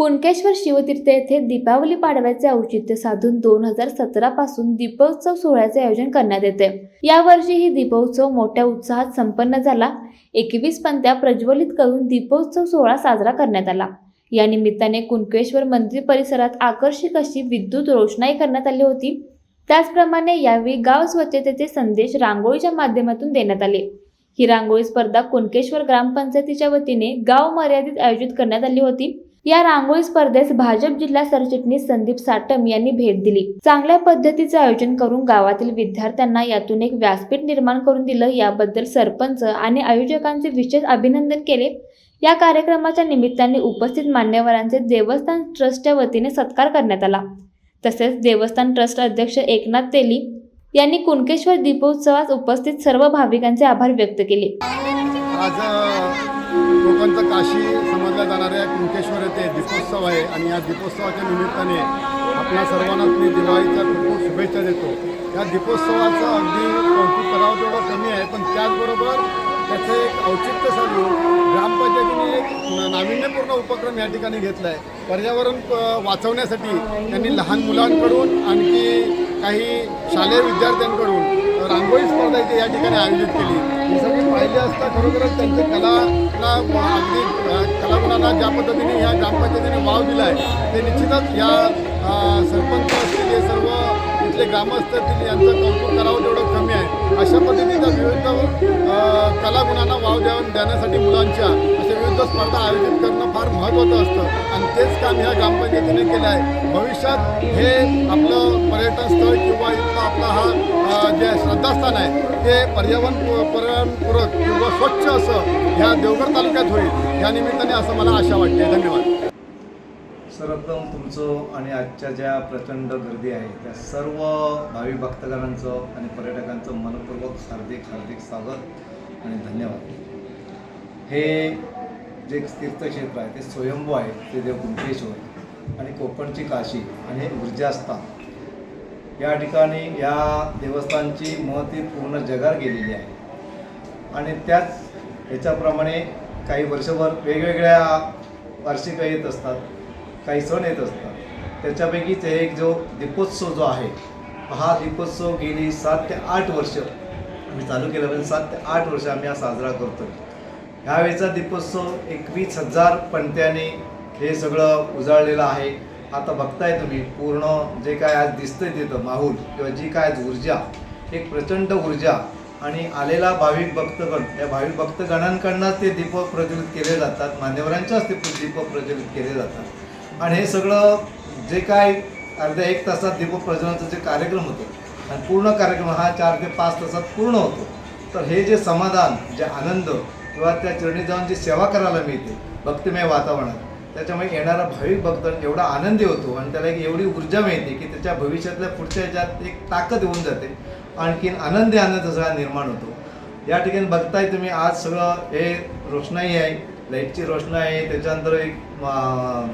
कुणकेश्वर शिवतीर्थ येथे दीपावली पाडव्याचे औचित्य साधून दोन हजार सतरा पासून दीपोत्सव सोहळ्याचे आयोजन करण्यात येते. यावर्षी ही दीपोत्सव मोठ्या उत्साहात संपन्न झाला. एकवीस पंत्या प्रज्वलित करून दीपोत्सव सोहळा साजरा करण्यात आला. या निमित्ताने कुणकेश्वर मंदिर परिसरात आकर्षक अशी विद्युत रोषणाई करण्यात आली होती. त्याचप्रमाणे यावेळी गाव स्वच्छतेचे संदेश रांगोळीच्या माध्यमातून देण्यात आले. ही रांगोळी स्पर्धा कुणकेश्वर ग्रामपंचायतीच्या वतीने गाव मर्यादित आयोजित करण्यात आली होती. या रांगोळी स्पर्धेस भाजप जिल्हा सरचिटणीस संदीप साटम यांनी भेट दिली. चांगल्या पद्धतीचे आयोजन करून गावातील विद्यार्थ्यांना यातून एक व्यासपीठ निर्माण करून दिलं. याबद्दल सरपंच आणि आयोजकांचे विशेष अभिनंदन केले. या कार्यक्रमाच्या निमित्ताने उपस्थित मान्यवरांचे देवस्थान ट्रस्टच्या वतीने सत्कार करण्यात आला. तसेच देवस्थान ट्रस्ट अध्यक्ष एकनाथ तेली यांनी कुणकेश्वर दीपोत्सवास उपस्थित सर्व भाविकांचे आभार व्यक्त केले. कोकणचं काशी समजल्या जाणाऱ्या कुंकेश्वर येथे दीपोत्सव आहे आणि या दीपोत्सवाच्या निमित्ताने आपल्या सर्वांना मी दिवाळीच्या खूप खूप शुभेच्छा देतो. या दीपोत्सवाचं अगदी कौतुक करावं तेवढं कमी आहे पण त्याचबरोबर त्याचं एक औचित्य साधून ग्रामपंचायतीने एक नाविन्यपूर्ण उपक्रम या ठिकाणी घेतला आहे पर्यावरण वाचवण्यासाठी त्यांनी लहान मुलांकडून आणखी काही शालेय विद्यार्थ्यांकडून रांगोळी स्पर्धा इथे या ठिकाणी आयोजित केली. ही सगळी पाहिली असता खरोखरच त्यांच्या कलाला अगदी कलागुणांना ज्या पद्धतीने या ग्रामपंचायतीने वाव दिला आहे ते निश्चितच या सरपंच असलेले सर्व तिथले ग्रामस्थ यांचं कौतुक करावं तेवढं कमी आहे. अशा पद्धतीच्या विविध कलागुणांना वाव द्यावं देण्यासाठी मुलांच्या अशा विविध स्पर्धा आयोजित करणं फार महत्त्वाचं असतं. आणि तेच काम ह्या ग्रामपंचायतीने केलं आहे. भविष्यात हे आपलं पर्यटन स्थळ किंवा इथला आपला हा जे श्रद्धास्थान आहे ते पर्यावरण पर्यावरणपूरक किंवा स्वच्छ असं ह्या देवगड तालुक्यात होईल. या निमित्ताने असं मला आशा वाटते. धन्यवाद. सर्वप्रथम तुमचं आणि आजच्या ज्या प्रचंड गर्दी आहे त्या सर्व भावी भक्तगणांचं आणि पर्यटकांचं मनपूर्वक हार्दिक हार्दिक स्वागत आणि धन्यवाद. हे जे तीर्थक्षेत्र आहे ते स्वयंभू आहे ते देव कुंकेश्वर आणि कोकणची काशी आणि ऊर्जास्थान या ठिकाणी या देवस्थानची महती पूर्ण जगात गेलेली आहे. आणि त्याच ह्याच्याप्रमाणे काही वर्षभर वेगवेगळ्या वार्षिक येत असतात. काही सण येत असतात. त्याच्यापैकीच एक जो दीपोत्सव जो आहे हा दीपोत्सव गेली सात ते आठ वर्ष आम्ही चालू केलं म्हणजे सात ते आठ वर्ष आम्ही हा साजरा करतो ह्यावेळेचा दीपोत्सव एकवीस हजार पणत्याने हे सगळं उजाळलेलं आहे. आता बघताय तुम्ही पूर्ण जे काय आज दिसतंय तिथं माहूल किंवा जी काय आज ऊर्जा एक प्रचंड ऊर्जा आणि आलेला भाविक भक्तगण या भाविक भक्तगणांकडनंच ते दीप प्रज्वलित केले जातात. मान्यवरांच्याच ते दीप प्रज्वलित केले जातात. आणि हे सगळं जे काय अर्ध्या एक तासात दीपप्रज्वलनाचा जे कार्यक्रम होतो आणि पूर्ण कार्यक्रम हा चार ते पाच तासात पूर्ण होतो. तर हे जे समाधान जे आनंद किंवा त्या चरणी जाऊन जी सेवा करायला मिळते भक्तिमय वातावरणात त्याच्यामुळे येणारा भाविक भक्त एवढा आनंदी होतो आणि त्याला एक एवढी ऊर्जा मिळते की त्याच्या भविष्यातल्या पुढच्या ह्याच्यात एक ताकद येऊन जाते. आणखीन आनंदी आनंद सगळा निर्माण होतो. या ठिकाणी बघताय तुम्ही आज सगळं हे रोषणाई आहे. लाईटची रोषणाई आहे त्याच्यानंतर एक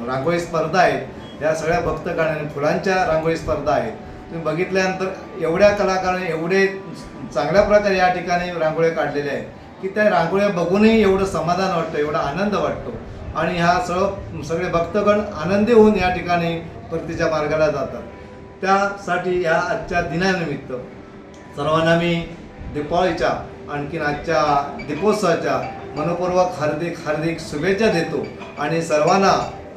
रांगोळी स्पर्धा आहेत या सगळ्या भक्तगणांनी फुलांच्या रांगोळी स्पर्धा आहेत. तुम्ही बघितल्यानंतर एवढ्या कलाकारांनी एवढे चांगल्या प्रकारे या ठिकाणी रांगोळ्या काढलेल्या आहेत की त्या रांगोळ्या बघूनही एवढं समाधान वाटतं एवढा आनंद वाटतो. आणि ह्या सगळं सगळे भक्तगण आनंदी होऊन या ठिकाणी परतीच्या मार्गाला जातात. त्यासाठी या आजच्या दिनानिमित्त सर्वांना मी दीपावलीच्या आणखीन आजच्या दीपोत्सवाच्या मनपूर्वक हार्दिक हार्दिक शुभेच्छा देतो आणि सर्वांना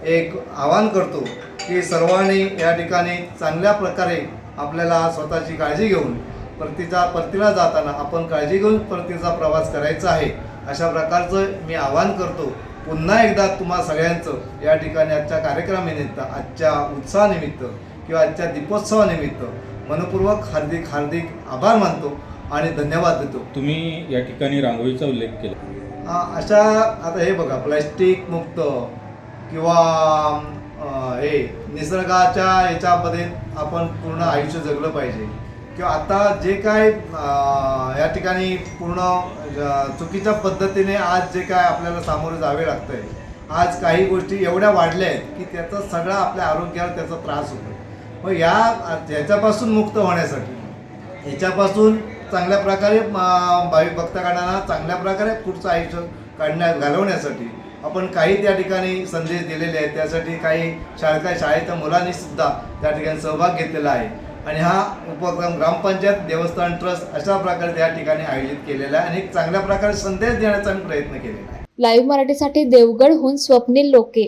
एक आवाहन करतो की सर्वांनी या ठिकाणी चांगल्या प्रकारे आपल्याला स्वतःची काळजी घेऊन परतीचा परतीला जाताना आपण काळजी घेऊन परतीचा प्रवास करायचा आहे अशा प्रकारचं मी आवाहन करतो. पुन्हा एकदा तुम्हा सगळ्यांचं या ठिकाणी आजच्या कार्यक्रमानिमित्त आजच्या उत्सवानिमित्त किंवा आजच्या दीपोत्सवानिमित्त मनपूर्वक हार्दिक हार्दिक आभार मानतो आणि धन्यवाद देतो. तुम्ही या ठिकाणी रांगोळीचा उल्लेख केला. अशा आता हे बघा प्लॅस्टिक मुक्त किंवा हे निसर्गाच्या याच्यामध्ये आपण पूर्ण आयुष्य जगलं पाहिजे. किंवा आता जे काय या ठिकाणी पूर्ण चुकीच्या पद्धतीने आज जे काय आपल्याला सामोरे जावे लागतंय आज काही गोष्टी एवढ्या वाढल्या आहेत की त्याचा सगळा आपल्या आरोग्यावर त्याचा त्रास होतो मग या याच्यापासून मुक्त होण्यासाठी याच्यापासून चांगल्या प्रकारे भाविक भक्तगणांना चांगल्या प्रकारे पुढचं आयुष्य काढण्या घालवण्यासाठी आपण काही त्या ठिकाणी संदेश दिलेले आहेत. त्यासाठी काही शाळेच्या शाळेच्या मुलांनी सुद्धा त्या ठिकाणी सहभाग घेतलेला आहे. आणि हा उपक्रम ग्रामपंचायत देवस्थान ट्रस्ट अशा प्रकारे त्या ठिकाणी आयोजित केलेला आहे आणि एक चांगल्या प्रकारे संदेश देण्याचा प्रयत्न केलेला आहे. लाईव्ह मराठीसाठी देवगडहून स्वप्नील लोके.